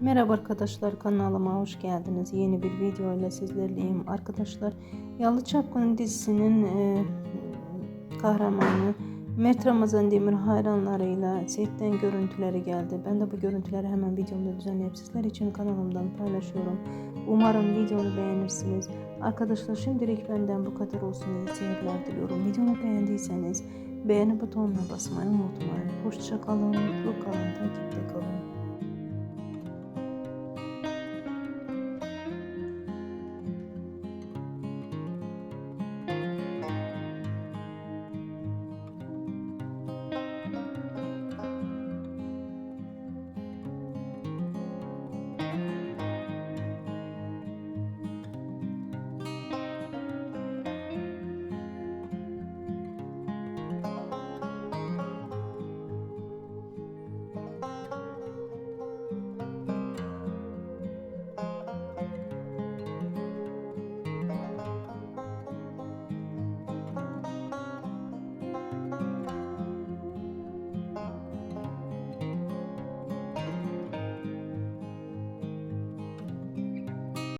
Merhaba arkadaşlar kanalıma hoş geldiniz. Yeni bir video ile sizlerleyim. Arkadaşlar Yalı Çapkın dizisinin e, kahramanı Mert Ramazan Demir hayranlarıyla setten görüntüleri geldi. Ben de bu görüntüleri hemen videomda düzenleyip sizler için kanalımdan paylaşıyorum. Umarım videomu beğenirsiniz. Arkadaşlar şimdilik benden bu kadar olsun. İyi seyirler diliyorum. Videomu beğendiyseniz beğeni butonuna basmayı unutmayın. Hoşçakalın mutlu kalın, takipte kalın.